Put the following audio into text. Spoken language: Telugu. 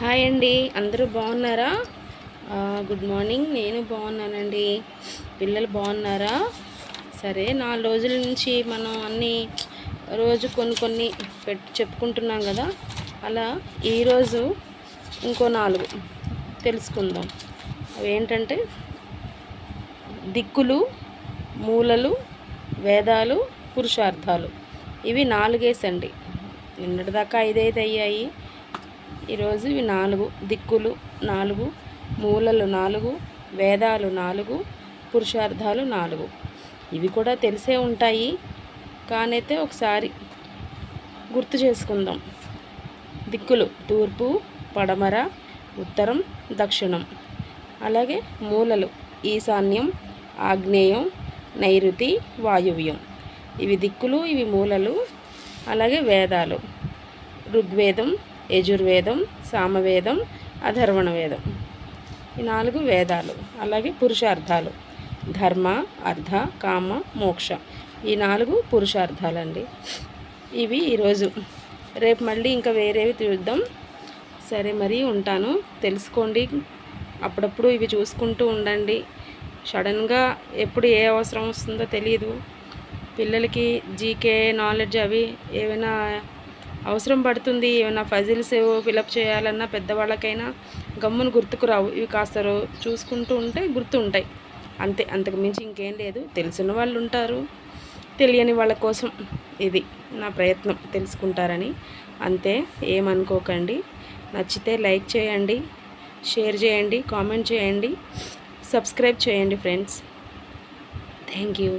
హాయ్ అండి అందరూ బాగున్నారా? గుడ్ మార్నింగ్ నేను బాగున్నానండి. పిల్లలు బాగున్నారా? సరే నాలుగు రోజుల నుంచి మనం అన్నీ రోజు కొన్ని కొన్ని పెట్టి చెప్పుకుంటున్నాం కదా. అలా ఈరోజు ఇంకో నాలుగు తెలుసుకుందాం. అవి ఏంటంటే దిక్కులు మూలలు వేదాలు పురుషార్థాలు. ఇవి నాలుగేసండి. నిన్నటిదాకా ఐదైదు అయ్యాయి ఈరోజు ఇవి నాలుగు. దిక్కులు నాలుగు మూలలు నాలుగు వేదాలు నాలుగు పురుషార్థాలు నాలుగు. ఇవి కూడా తెలిసే ఉంటాయి. కానైతే ఒకసారి గుర్తు చేసుకుందాం. దిక్కులు తూర్పు పడమర ఉత్తరం దక్షిణం. అలాగే మూలలు ఈశాన్యం ఆగ్నేయం నైరుతి వాయువ్యం. ఇవి దిక్కులు ఇవి మూలలు అలాగే వేదాలు. ఋగ్వేదం యజుర్వేదం సామవేదం అధర్వణ వేదం ఈ నాలుగు వేదాలు అలాగే పురుషార్థాలు. ధర్మ అర్థ కామ మోక్ష. ఈ నాలుగు పురుషార్థాలండి. ఇవి ఈరోజు. రేపు మళ్ళీ ఇంకా వేరేవి చూద్దాం. సరే మరి ఉంటాను. తెలుసుకోండి. అప్పుడప్పుడు ఇవి చూసుకుంటూ ఉండండి. సడన్గా ఎప్పుడు ఏ అవసరం వస్తుందో తెలియదు పిల్లలకి జీకే నాలెడ్జ్ అవి ఏమైనా అవసరం పడుతుంది ఏమైనా ఫజిల్స్ ఫిలప్ చేయాలన్నా పెద్దవాళ్ళకైనా గమ్మును గుర్తుకురావు ఇవి కాస్త చూసుకుంటూ ఉంటే గుర్తు ఉంటాయి అంతే అంతకు మించి ఇంకేం లేదు. తెలిసిన వాళ్ళు ఉంటారు. తెలియని వాళ్ళ కోసం ఇది నా ప్రయత్నం తెలుసుకుంటారని. అంతే ఏమనుకోకండి. నచ్చితే లైక్ చేయండి షేర్ చేయండి కామెంట్ చేయండి సబ్స్క్రైబ్ చేయండి ఫ్రెండ్స్. Thank you.